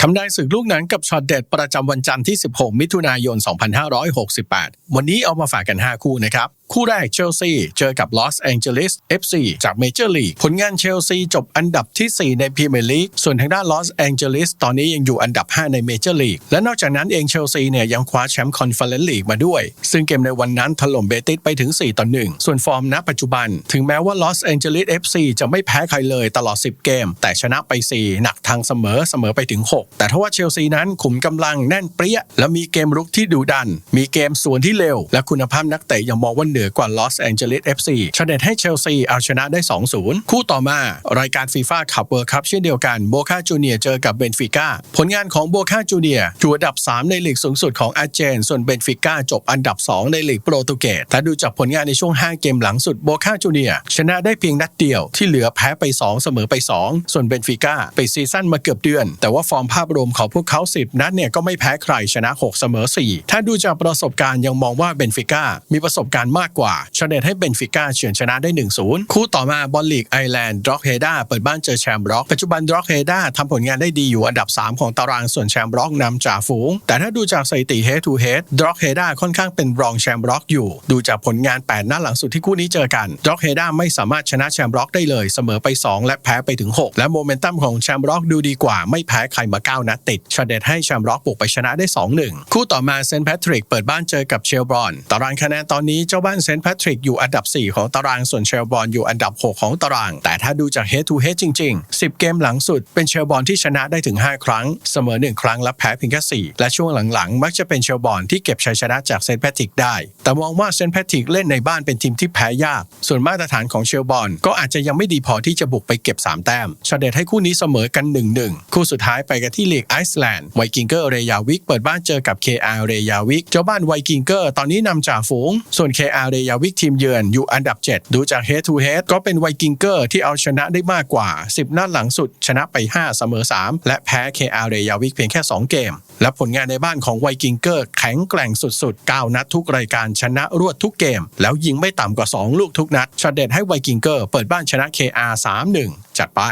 ทำได้ศึกลูกหนังกับช็อตเด็ดประจำวันจันทร์ที่ 16 มิถุนายน 2568 วันนี้เอามาฝากกัน 5 คู่นะครับคู่แรกเชลซีเจอกับลอสแองเจลิส FC จากเมเจอร์ลีกผลงานเชลซีจบอันดับที่ 4 ในพรีเมียร์ลีกส่วนทางด้านลอสแองเจลิสตอนนี้ยังอยู่อันดับ 5 ในเมเจอร์ลีกและนอกจากนั้นเองเชลซีเนี่ยยังคว้าแชมป์คอนเฟอเรนซ์ลีกมาด้วย ซึ่งเกมในวันนั้นถล่มเบติสไปถึง 4 ต่อ 1 ส่วนฟอร์มณปัจจุบัน ถึงแม้ว่าลอสแองเจลิส FC จะไม่แพ้ใครเลยตลอด 10 เกม แต่ชนะไป 4 หนักทางเสมอเสมอไปถึง 6 แต่ถ้าว่าเชลซีนั้นขุมกำลังแน่นเปรี้ยและมีเกมรุกที่ดุดัน มีเกมสวนที่เร็ว และคุณภาพนักเตะยังมองว่าเหนือกว่าลอสแองเจลิส FC ชนะให้เชลซีเอาชนะได้ 2-0 คู่ต่อมารายการฟีฟ่าคัพเวิร์คัพเช่นเดียวกันโบคาจูเนียเจอกับเบนฟิก้าผลงานของโบคาจูเนียอยู่อันดับ 3 ในลีกสูงสุดของอาร์เจน ส่วนเบนฟิก้าจบอันดับ 2 ในลีกโปรตุเกสถ้าดูจากผลงานในช่วง 5 เกมหลังสุดโบคาจูเนียชนะได้เพียงนัดเดียวที่เหลือแพ้ไป 2 เสมอไป 2 ส่วนเบนฟิก้าไปซีซั่นมาเกือบเดือน แต่ว่าฟอร์มภาพรวมของพวกเขา 10 นัดเนี่ยก็ไม่แพ้ใครชนะ 6 เสมอ 4 ถ้าดูจากประสบการณ์ยังมองว่าเบนฟิก้ามีประสบการณ์มากกว่าชนะให้เบนฟิก้าเฉือนชนะได้ 1-0 คู่ต่อมาบอลลีกไอแลนด์ดร็อกเฮดาเปิดบ้านเจอแชมป์ร็อก ปัจจุบันดร็อกเฮดาทำผลงานได้ดีอยู่อันดับ 3 ของตารางส่วนแชมป์ร็อกนำจ่าฝูง แต่ถ้าดูจากสถิติ head to head ดร็อกเฮดาค่อนข้างเป็นรองแชมป์ร็อกอยู่ ดูจากผลงาน 8 นัดหลังสุดที่คู่นี้เจอกันดร็อกเฮดาไม่สามารถชนะแชมป์ร็อกได้เลยเสมอไป 2 และแพ้ไปถึง 6 และโมเมนตัมของแชมป์ร็อกดูดีกว่าไม่แพ้ใครมา9นัดติดชาเดตให้แชมป์ร็อกบุกไปชนะได้ 2-1 คู่ต่อมาเซนต์แพทริกเปิดบ้านเจอกับเชลบรอน ตารางคะแนนตอนนี้เจ้าบ้านเซนต์แพทริกอยู่อันดับ 4 ของตารางส่วนเชลบอนอยู่อันดับ 6 ของตาราง แต่ถ้าดูจาก head to head จริง ๆ 10 เกมหลังสุดเป็นเชลบอนที่ชนะได้ถึง 5 ครั้ง เสมอ 1 ครั้งและแพ้เพียงแค่ 4 และช่วงหลังๆ มักจะเป็นเชลบอนที่เก็บชัยชนะจากเซนต์แพทริกได้ แต่มองว่าเซนต์แพทริกเล่นในบ้านเป็นทีมที่แพ้ยาก ส่วนมาตรฐานของเชลบอนก็อาจจะยังไม่ดีพอที่จะบุกไปเก็บ 3 แต้มชาเดตให้คู่นี้เสมอกัน 1-1 คู่สุดท้ายไปกันที่ลีกไอซ์แลนด์ไวกิงเกอร์เรยาวิกเปิดบ้านเจอกับ KR เรยาวิกเจ้าบ้านไวกิงเกอร์ตอนนี้นำจ่าฝูง ส่วน KR เรยาวิกทีมเยือนอยู่อันดับ 7 ดูจาก head to head ก็เป็นไวกิงเกอร์ที่เอาชนะได้มากกว่า 10 นัดหลังสุด ชนะไป 5 เสมอ 3 และแพ้ KR เรยาวิกเพียงแค่ 2 เกม และผลงานในบ้านของไวกิงเกอร์แข็งแกร่งสุดๆ 9 นัดทุกรายการชนะรวดทุกเกม แล้วยิงไม่ต่ำกว่า 2 ลูกทุกนัดชาเดตให้ไวกิงเกอร์เปิดบ้านชนะ KR 3-1 จัดไป